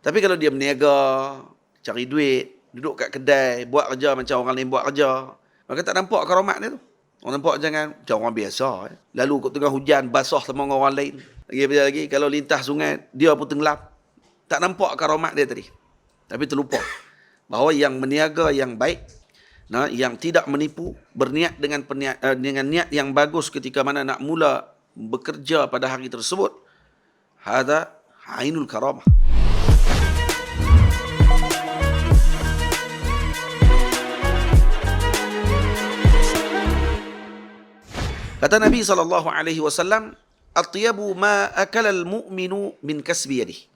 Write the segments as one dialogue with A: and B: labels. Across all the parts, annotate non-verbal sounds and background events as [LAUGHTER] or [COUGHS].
A: Tapi kalau dia berniaga, cari duit, duduk kat kedai, buat kerja macam orang lain buat kerja, maka tak nampak karomat dia tu. Orang nampak jangan macam orang biasa. Eh. Lalu kat tengah hujan, basah sama orang lain. Lagi lagi, kalau lintas sungai, dia pun tenggelam. Tak nampak karomat dia tadi. Tapi terlupa bahawa yang berniaga yang baik, nah, yang tidak menipu, berniat dengan peniat, uh, dengan niat yang bagus ketika mana nak mula bekerja pada hari tersebut, hada ainul karamah. Kata Nabi sallallahu alaihi wasallam, "Atyabu ma akala al-mu'minu min kasbi yadihi."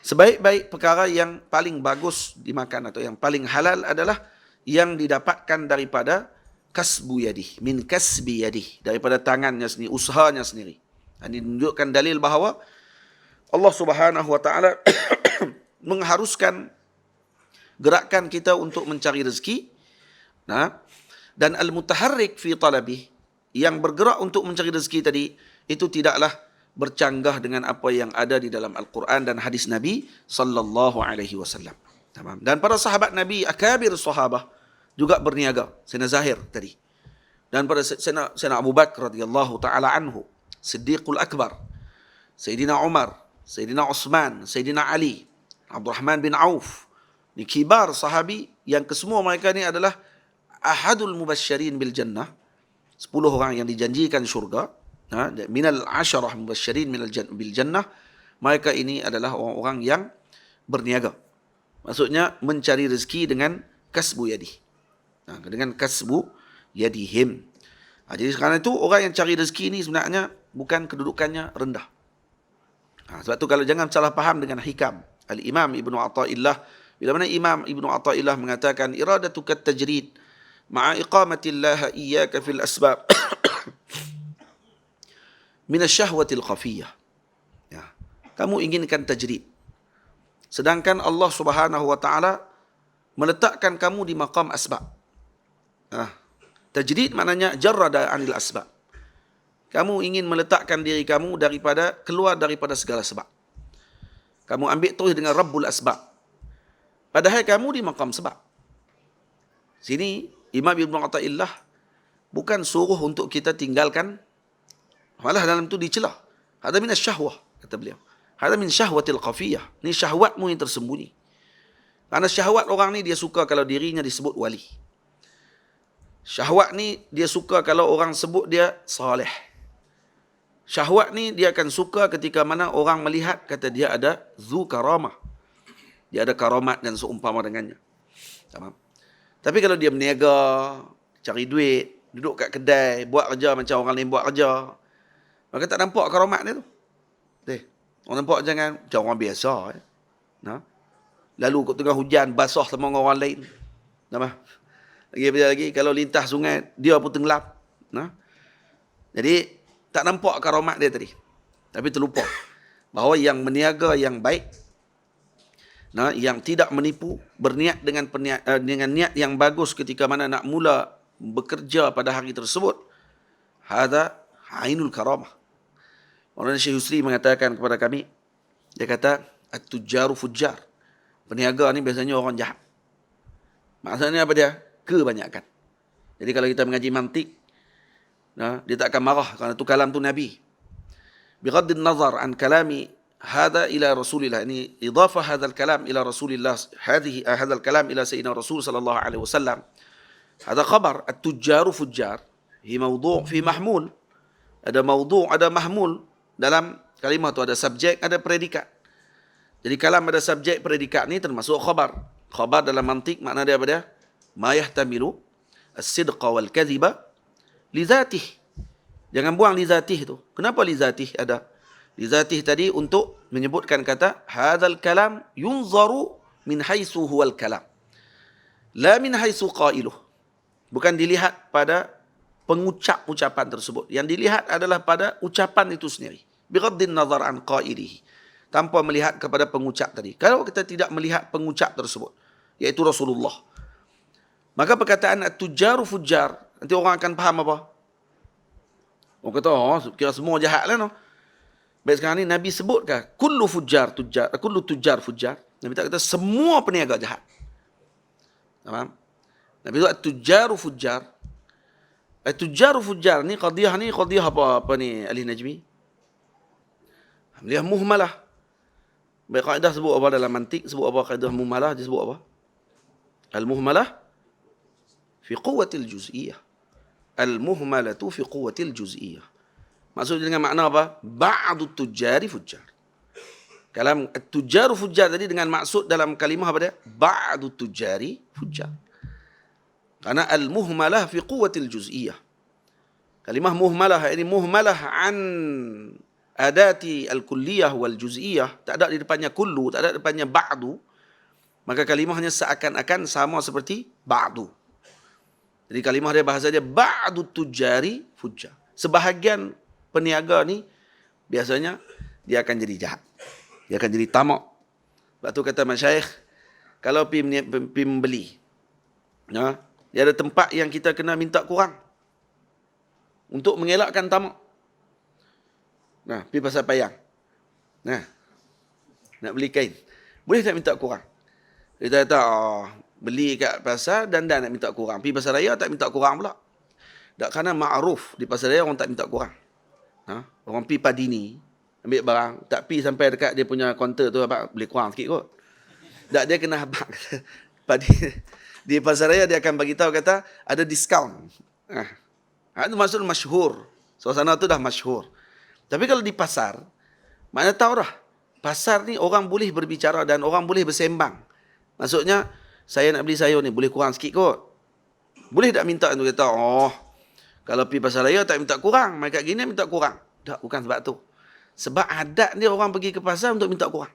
A: Sebaik-baik perkara yang paling bagus dimakan atau yang paling halal adalah yang didapatkan daripada kasbu yadi, min kasbi yadi, daripada tangannya sendiri, usahanya sendiri. Ini menunjukkan dalil bahawa Allah Subhanahu wa taala [COUGHS] mengharuskan gerakan kita untuk mencari rezeki. Nah, dan al-mutaharrik fi talabi yang bergerak untuk mencari rezeki tadi itu tidaklah bercanggah dengan apa yang ada di dalam Al-Quran dan hadis Nabi sallallahu alaihi wasallam. Dan para sahabat Nabi akabir sahabah juga berniaga. Sayyidina Zahir tadi. Dan pada Sayyidina, Abu Bakar radhiyallahu taala anhu, Siddiqul Akbar, Sayyidina Umar, Sayyidina Uthman, Sayyidina Ali, Abdul Rahman bin Auf. Ini kibar sahabi yang kesemua mereka ini adalah ahadul mubasyirin bil jannah. Sepuluh orang yang dijanjikan syurga ha, minal asyarah mubasyirin minal bil jannah mereka ini adalah orang-orang yang berniaga. Maksudnya mencari rezeki dengan kasbu yadi ha, dengan kasbu yadihim. Ha, jadi sekarang itu orang yang cari rezeki ini sebenarnya bukan kedudukannya rendah. Ha, sebab tu kalau jangan salah faham dengan hikam al-imam ibnu Athaillah bila mana imam ibnu Athaillah mengatakan iradatu kat tajrid ma'a iqamatillah iyyaka fil asbab min asyahwatil khafiyah. Ya. Kamu inginkan tajrid. Sedangkan Allah Subhanahu wa taala meletakkan kamu di maqam asbab. Ha. Tajrid maknanya jarrada anil asbab. Kamu ingin meletakkan diri kamu daripada keluar daripada segala sebab. Kamu ambil terus dengan Rabbul Asbab. Padahal kamu di maqam sebab. Sini Imam Ibn Atta'illah bukan suruh untuk kita tinggalkan Malah dalam itu dicela. Hada min syahwah kata beliau. Hada min syahwatil qafiyah. Ini syahwatmu yang tersembunyi. Karena syahwat orang ni dia suka kalau dirinya disebut wali. Syahwat ni dia suka kalau orang sebut dia saleh. Syahwat ni dia akan suka ketika mana orang melihat kata dia ada zu karamah. Dia ada karamat dan seumpama dengannya. Tamam. Tapi kalau dia berniaga, cari duit, duduk kat kedai, buat kerja macam orang lain buat kerja, Maka tak nampak karomat dia tu. Eh, orang nampak jangan macam orang biasa. Eh. Nah. Lalu kat tengah hujan, basah sama orang lain. Nama. Lagi lagi, lagi kalau lintas sungai, dia pun tenggelam. Nah. Jadi, tak nampak karomat dia tadi. Tapi terlupa. Bahawa yang meniaga yang baik, nah, yang tidak menipu, berniat dengan peniat, uh, dengan niat yang bagus ketika mana nak mula bekerja pada hari tersebut, ada ainul karamah. Orang Syekh Yusri mengatakan kepada kami, dia kata, At-tujjaru fujjar. Peniaga ni biasanya orang jahat. Maksudnya apa dia? Kebanyakan. Jadi kalau kita mengaji mantik, nah, dia tak akan marah kerana tu kalam tu Nabi. Bighaddin nazar an kalami هذا إلى رسول الله يعني إضافة هذا الكلام إلى رسول الله هذه هذا الكلام إلى سيدنا رسول صلى الله عليه وسلم هذا خبر التجار فجار هي موضوع في محمول ada موضوع ada mahmul dalam kalimah tu ada subjek, ada predikat. Jadi kalam ada subjek, predikat ni termasuk khabar. Khabar dalam mantik makna dia apa dia? Ma yahtamilu as-sidqa wal kadhiba li zatih. Jangan buang li zatih tu. Kenapa li zatih ada? Li zatih tadi untuk menyebutkan kata hadzal kalam yunzaru min haitsu huwal kalam. La min haitsu qailuh. Bukan dilihat pada pengucap ucapan tersebut. Yang dilihat adalah pada ucapan itu sendiri bighaddin nazar an qailihi tanpa melihat kepada pengucap tadi kalau kita tidak melihat pengucap tersebut iaitu Rasulullah maka perkataan tujaru fujar nanti orang akan faham apa orang kata oh kira semua jahat lah no Baik sekarang ni Nabi sebutkah kullu fujar tujar kullu tujar fujar Nabi tak kata semua peniaga jahat. Faham? Nabi tu at-tujaru fujjar. At-tujaru fujjar ni qadiyah ni qadiyah apa apa ni Ali Najmi? Dia muhmalah. Baik kaedah sebut apa dalam mantik, sebut apa kaedah muhmalah, dia sebut apa? Al-muhmalah fi quwwatil juz'iyah. Al-muhmalatu fi quwwatil juz'iyah. Maksudnya dengan makna apa? Ba'du tujari fujjar. Kalam tujaru fujjar tadi dengan maksud dalam kalimah apa dia? Ba'du tujari fujjar. Karena al-muhmalah fi quwwatil juz'iyah. Kalimah muhmalah ini muhmalah an adati al-kulliyah wal juz'iyah, tak ada di depannya kullu, tak ada di depannya ba'du, maka kalimahnya seakan-akan sama seperti ba'du. Jadi kalimah dia bahasa dia ba'du tujari fujjar. Sebahagian peniaga ni biasanya dia akan jadi jahat. Dia akan jadi tamak. Sebab tu kata masyayikh, kalau pergi, pergi membeli, ya, dia ada tempat yang kita kena minta kurang. Untuk mengelakkan tamak. Nah, pergi pasal payang. Nah, nak beli kain. Boleh tak minta kurang? Kita kata, oh, beli kat pasar dan dah nak minta kurang. Pergi pasar raya tak minta kurang pula. Tak kerana ma'ruf di pasar raya orang tak minta kurang. Ha? Orang pergi padi ni, ambil barang, tak pergi sampai dekat dia punya kaunter tu, apa, boleh kurang sikit kot. Tak, dia kena habak. [LAUGHS] padi, di pasar raya dia akan bagi tahu kata, ada diskaun. Ha. ha itu maksud masyhur. Suasana tu dah masyhur. Tapi kalau di pasar, mana tahu dah. Pasar ni orang boleh berbicara dan orang boleh bersembang. Maksudnya, saya nak beli sayur ni, boleh kurang sikit kot. Boleh tak minta tu kata, oh, kalau pergi pasar raya tak minta kurang. Mereka gini minta kurang. Tak, bukan sebab tu. Sebab adat dia orang pergi ke pasar untuk minta kurang.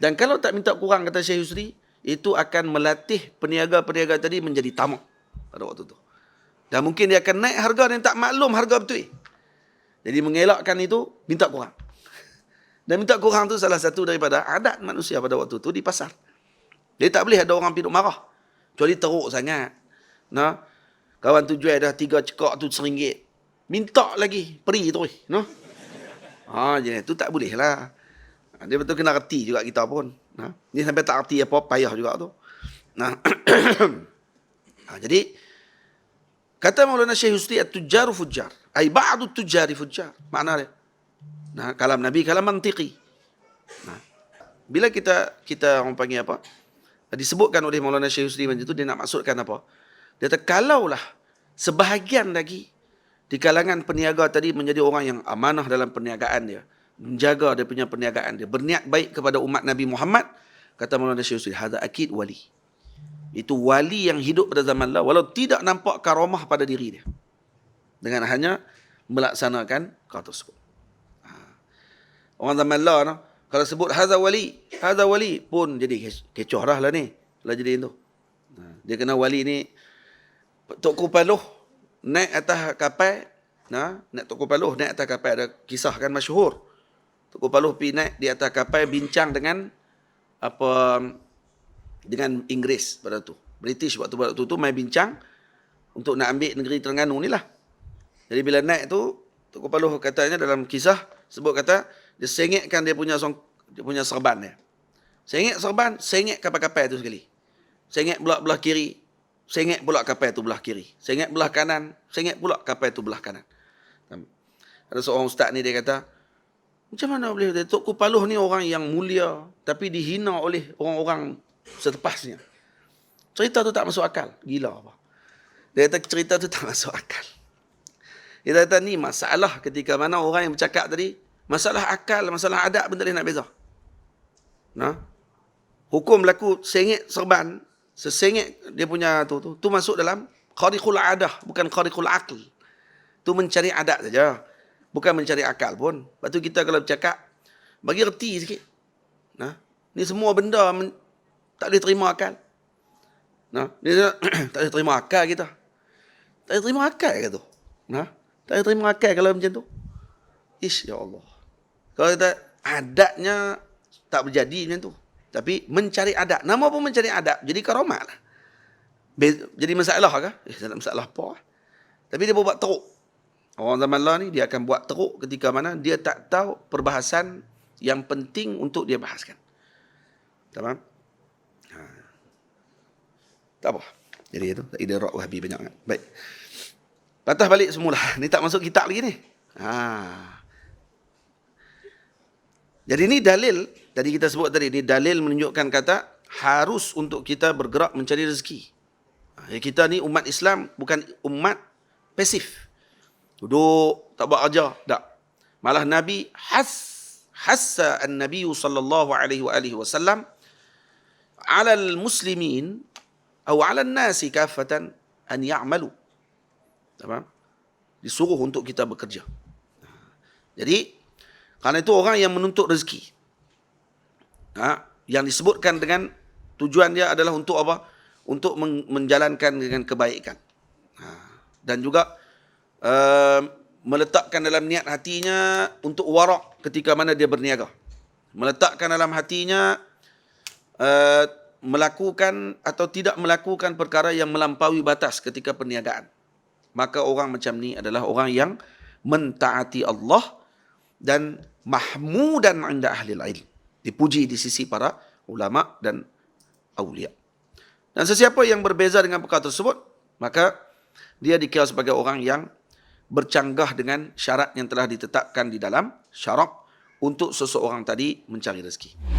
A: Dan kalau tak minta kurang, kata Syekh Yusri, itu akan melatih peniaga-peniaga tadi menjadi tamak pada waktu tu. Dan mungkin dia akan naik harga dan tak maklum harga betul. Jadi mengelakkan itu, minta kurang. [LAUGHS] Dan minta kurang itu salah satu daripada adat manusia pada waktu itu di pasar. Dia tak boleh ada orang piduk marah. Kecuali teruk sangat. Nah, kawan tu jual dah tiga cekak tu seringgit. Minta lagi. Peri tu. No? Ha, jadi tu tak boleh lah. Ha, dia betul kena reti juga kita pun. Nah, ni sampai tak reti apa, payah juga tu. Nah, [CLEARS THROAT] ha, jadi, kata Maulana Syekh Husri, at-tujaru fujar ay ba'du tujari fujar. Makna dia. Nah, kalam Nabi kalam mantiki. Nah, bila kita kita orang panggil apa? Disebutkan oleh Maulana Syekh Husni macam itu dia nak maksudkan apa? Dia kata kalaulah sebahagian lagi di kalangan peniaga tadi menjadi orang yang amanah dalam perniagaan dia, menjaga dia punya perniagaan dia, berniat baik kepada umat Nabi Muhammad, kata Maulana Syekh Husni, hadza akid wali. Itu wali yang hidup pada zaman Allah walau tidak nampak karomah pada diri dia dengan hanya melaksanakan kau tersebut. Ha. Orang zaman lah, no? kalau sebut hadza wali, hadza wali pun jadi kecoh dah lah ni. Lah jadi itu. Ha. Dia kena wali ni Tok Kupaluh naik atas kapal, nah, naik Tok Kupaluh naik atas kapal ada kisah kan masyhur. Tok Kupaluh pergi naik di atas kapal bincang dengan apa dengan Inggeris pada tu. British waktu waktu tu main bincang untuk nak ambil negeri Terengganu ni lah. Jadi bila naik tu, Tok Paluh katanya dalam kisah sebut kata dia sengitkan dia punya song, dia punya serban dia. Sengit serban, sengit kapal-kapal itu sekali. Sengit belah belah kiri, sengit pula kapal itu belah kiri. Sengit belah kanan, sengit pula kapal itu belah kanan. Ada seorang ustaz ni dia kata, macam mana boleh dia? Tok Kupaluh ni orang yang mulia tapi dihina oleh orang-orang setepasnya. Cerita tu tak masuk akal. Gila apa. Dia kata cerita tu tak [LAUGHS] masuk akal. Kita kata ni masalah ketika mana orang yang bercakap tadi, masalah akal, masalah pun tak boleh nak beza. Nah. Hukum berlaku sengit serban, sesengit dia punya tu tu, tu masuk dalam khariqul adah, bukan khariqul aql. Tu mencari adat saja. Bukan mencari akal pun. Lepas tu kita kalau bercakap, bagi reti sikit. Nah. Ni semua benda men- tak boleh terima akal. Nah, ni [CLEARS THROAT] tak boleh terima akal kita. Tak boleh terima akal ke tu? Nah. Tak terima akal kalau macam tu. Ish, ya Allah. Kalau kita adatnya tak berjadi macam tu. Tapi mencari adat. Nama pun mencari adat. Jadi karomat lah. Jadi masalah ke? Eh, tak masalah apa. Tapi dia buat teruk. Orang zaman lah ni, dia akan buat teruk ketika mana dia tak tahu perbahasan yang penting untuk dia bahaskan. Tamam? Ha. Tak apa. Jadi itu, ide rock wahabi banyak kan. Baik. Patah balik semula. [LAUGHS] Ni tak masuk kitab lagi ni. Ha. Jadi ini dalil, tadi kita sebut tadi, ini dalil menunjukkan kata harus untuk kita bergerak mencari rezeki. Ha, kita ni umat Islam bukan umat pasif. Duduk, tak buat kerja. Tak. Malah Nabi has hassa an-nabi sallallahu alaihi wa alihi wasallam ala al-muslimin atau ala an-nasi kafatan an ya'malu. Tamam? Disuruh untuk kita bekerja. Jadi kerana itu orang yang menuntut rezeki. Ha? Yang disebutkan dengan tujuan dia adalah untuk apa? Untuk menjalankan dengan kebaikan. Ha? Dan juga uh, meletakkan dalam niat hatinya untuk warak ketika mana dia berniaga. Meletakkan dalam hatinya uh, melakukan atau tidak melakukan perkara yang melampaui batas ketika perniagaan. Maka orang macam ni adalah orang yang mentaati Allah dan mahmudan anda ahli ilm. Dipuji di sisi para ulama dan awliya. Dan sesiapa yang berbeza dengan perkara tersebut, maka dia dikira sebagai orang yang bercanggah dengan syarat yang telah ditetapkan di dalam syarak untuk seseorang tadi mencari rezeki.